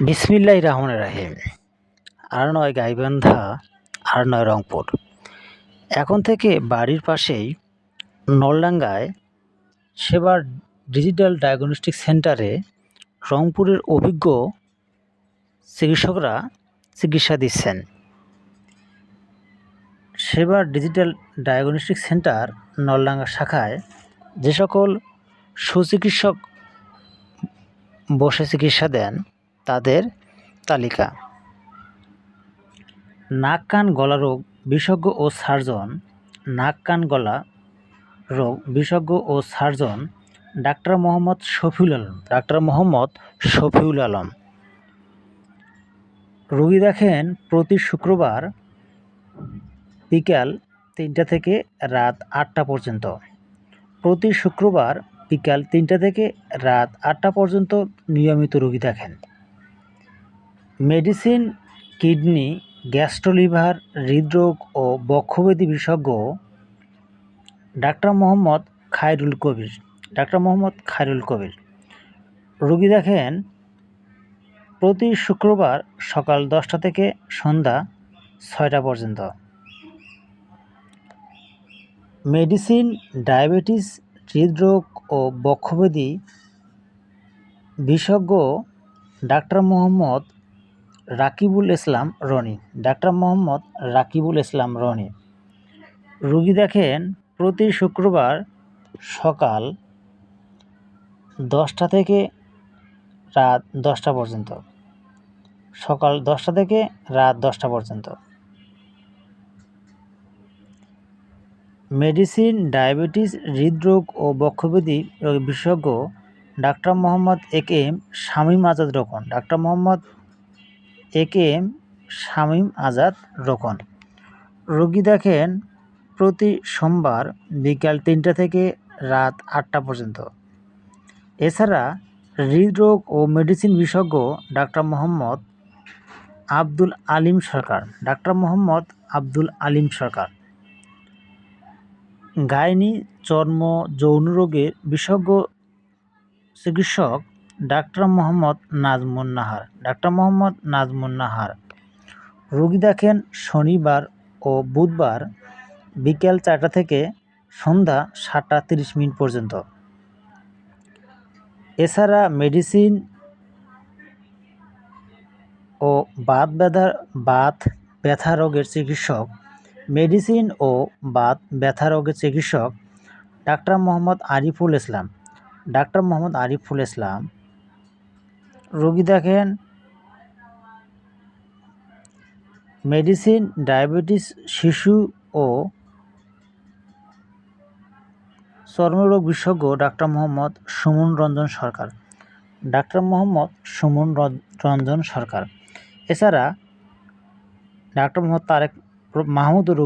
বিসমিল্লাহ রহমান রাহিম। আর নয় গাইবান্ধা আর নয় রংপুর। এখন থেকে বাড়ির পাশেই নলডাঙ্গায় সেবার ডিজিটাল ডায়াগনস্টিক সেন্টারে রংপুরের অভিজ্ঞ চিকিৎসকরা চিকিৎসা দিচ্ছেন। সেবার ডিজিটাল ডায়াগনস্টিক সেন্টার নলডাঙ্গা শাখায় যে সকল সুচিকিৎসক বসে চিকিৎসা দেন তাদের তালিকা। নাক, কান, গলা রোগ বিশেষজ্ঞ ও সার্জন। নাক, কান, গলা রোগ বিশেষজ্ঞ ও surgeon doctor Mohammad Shafiul Alam. Doctor Mohammad Shafiul Alam. রোগী দেখেন প্রতি শুক্রবার বিকাল তিনটা থেকে রাত আটটা পর্যন্ত। প্রতি শুক্রবার বিকাল তিনটা থেকে রাত আটটা পর্যন্ত নিয়মিত রোগী দেখেন। মেডিসিন, কিডনি, গ্যাস্ট্রোলিভার, হৃদরোগ ও বক্ষব্যাধি বিশেষজ্ঞ ডাক্তার মোহাম্মদ খায়রুল কবির। ডাক্তার মোহাম্মদ খায়রুল কবির। রোগী দেখেন, প্রতি শুক্রবার সকাল দশটা থেকে সন্ধ্যা ছয়টা পর্যন্ত। মেডিসিন, ডায়াবেটিস, হৃদরোগ ও বক্ষব্যাধি বিশেষজ্ঞ ডাক্তার মোহাম্মদ রাকিবুল ইসলাম রনি। ডাক্তার মোহাম্মদ রাকিবুল ইসলাম রনি। রুগী দেখেন, প্রতি শুক্রবার সকাল দশটা থেকে রাত দশটা পর্যন্ত। সকাল দশটা থেকে রাত দশটা পর্যন্ত। মেডিসিন, ডায়াবেটিস, হৃদরোগ ও বক্ষব্যাধি রোগ বিশেষজ্ঞ doctor Mohammad A K M Shamim Azad Rokon. Doctor Mohammad A K M Shamim Azad Rokon. রোগী দেখেন প্রতি সোমবার বিকাল তিনটা থেকে রাত আটটা পর্যন্ত। এছাড়া হৃদরোগ ও মেডিসিন বিশেষজ্ঞ doctor Mohammad Abdul Alim Sarkar. Doctor Mohammad Abdul Alim Sarkar. Gynae চর্ম যৌন রোগের বিশেষজ্ঞ চিকিৎসক ডাক্তার মোহাম্মদ নাজমুন নাহার। ডাক্তার মোহাম্মদ নাজমুন নাহার। রোগী দেখেন শনিবার ও বুধবার বিকেল চারটা থেকে সন্ধ্যা সাতটা তিরিশ মিনিট পর্যন্ত। এছাড়া মেডিসিন ও বাত ব্যথা বাত ব্যথা রোগের চিকিৎসক মেডিসিন ও বাত ব্যথা রোগের চিকিৎসক ডাক্তার মোহাম্মদ আরিফুল ইসলাম। ডাক্তার মোহাম্মদ আরিফুল ইসলাম, রোগী দেখেন, মেডিসিন, ডায়াবেটিস, শিশু ও চর্মরোগ বিশেষজ্ঞ ডাক্তার মোহাম্মদ সুমন রঞ্জন সরকার। ডাক্তার মোহাম্মদ সুমন রঞ্জন সরকার। এছাড়া ডাক্তার মোহাম্মদ তারেক মাহমুদুর